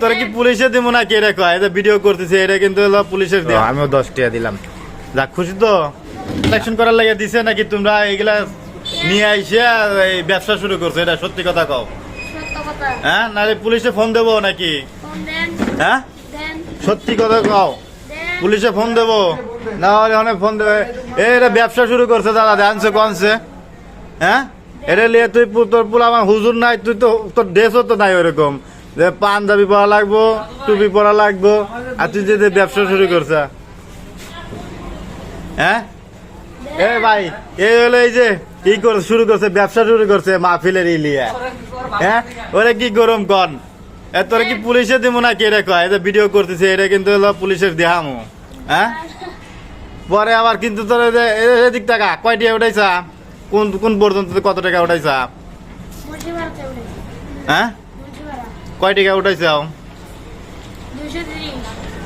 তোরা কি পুলিশে দিব না কে রেখো এটা ভিডিও করতেছে এটা কিন্তু পুলিশের দিয়ে। আমিও দশ টাকা দিলাম। যাক খুশি তো? ইলেকশন করার লাগে দিছে নাকি তোমরা এগুলা নিয়ে আইসে এই ব্যবসা শুরু করছ? এটা সত্যি কথা কও। সত্য কথা। হ্যাঁ নাহলে পুলিশে ফোন দেবো নাকি? ফোন দেন। হ্যাঁ? দেন। সত্যি কথা কও। পুলিশে ফোন দেবো? না হলে অনেক ফোন দেবে। এটা ব্যবসা শুরু করছে দাদা জানছে কনছে। হ্যাঁ? এটা লিয়ে তুই তোর পুরো আমার হুজুর নাই তুই তো তোর ড্রেসও তো নাই ওরকম যে পাঞ্জাবি পরা লাগবো টুপি পরা লাগবো আর তুই যে ব্যবসা শুরু করছে। হ্যাঁ? এ ভাই এই হলো এই যে কি করে শুরু করছে ব্যবসা শুরু করছে মাহফিলের ইলিয়া। হ্যাঁ? ওরে কি গরম কন। এ তোরা কি পুলিশে দিব না কে রেখো এটা ভিডিও করতেছে এটা কিন্তু হলো পুলিশের দেহামো। হ্যাঁ? পরে আবার কিন্তু তোর এই যে এদিক টাকা কয় টাকা উঠাইছা? কোন কোন পর্যন্ত কত টাকা উঠাইছা। হ্যাঁ? কয় টাকা উঠাইছাও?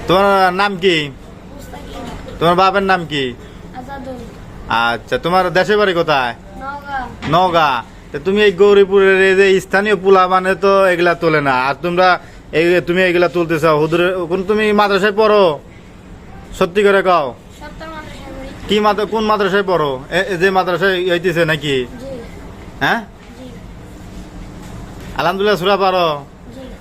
তোমার নাম কি? তোমার বাপের নাম কি? আচ্ছা তোমার দেশের বাড়ি কোথায়? নওগাঁ তো তুমি এই গৌরীপুরের এই যে স্থানীয় পুলা মানে তো এগুলা তোলে না। আর তোমরা এই তুমি এগুলা তুলতে চাও হুদুরে কোন তুমি মাদ্রাসায় পড়ো? সত্যি করে কও। কি মাদ্রা কোন মাদ্রাসায় পড়ো? যে মাদ্রাসায় হইতেছে নাকি? হ্যাঁ? আলহামদুলিল্লাহ সুরা পারো।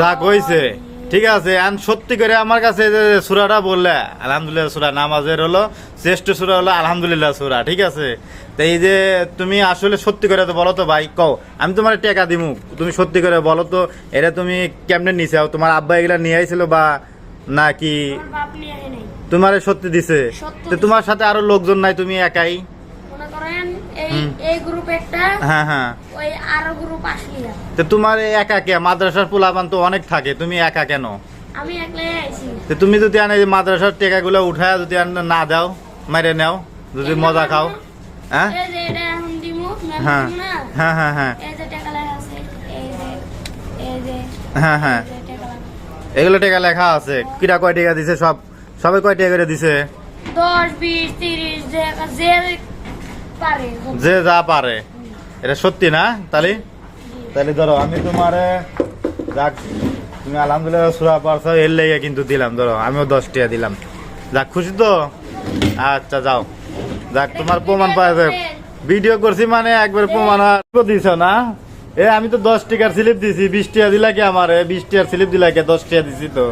যা কইছে। ঠিক আছে আন সত্যি করে আমার কাছে যে সুরাটা বললে আলহামদুলিল্লাহ সুরা নামাজের হলো শ্রেষ্ঠ সুরা হলো আলহামদুলিল্লাহ সুরা ঠিক আছে? তো এই যে তুমি আসলে সত্যি করে তো বলো তো ভাই কও আমি তোমার টেকা দিমু তুমি সত্যি করে বলো তো এটা তুমি কেমনে নিছাও তোমার আব্বা এগুলা নিয়ে আইছিল বা নাকি তোমার সত্যি দিছে? তো তোমার সাথে আরও লোকজন নাই তুমি একাই? এই হুম। গ্রুপ একটা হ্যাঁ হ্যাঁ। ওই আরও গ্রুপ আসলি। তো তোমার একা কে মাদ্রাসার পোলাপান তো অনেক থাকে তুমি একা কেন? আমি একলাই আইছি। তো তুমি যদি আনে মাদ্রাসার টেকাগুলো উঠায় যদি না দাও মেরে নাও যদি মজা খাও। হ্যাঁ? হ্যাঁ। হ্যাঁ হ্যাঁ হ্যাঁ। হ্যাঁ হ্যাঁ। এই যে টাকা লেখা। এগুলো টাকা লেখা আছে। কিরা কয় টাকা দিছে সব? সবাই কয় টাকা করে দিছে? দশ বিশ তিরিশ যে যে যা পারে। এটা সত্যি না তাহলে তাহলে ধরো আমি তোমারে যাক তুমি আলহামদুলিল্লাহ সুরা পারছ এর লেগে কিন্তু দিলাম ধরো আমিও দশ টাকা দিলাম। যাক খুশি তো? আচ্ছা যাও। যাক তোমার প্রমাণ পাওয়া যায় ভিডিও করছি মানে একবার প্রমাণ দিছ না? এ আমি তো দশ টাকার স্লিপ দিছি বিশ টাকা দিলা কি আমার? বিশ টাকার স্লিপ দিলা কি দশ টাকা দিছি তো।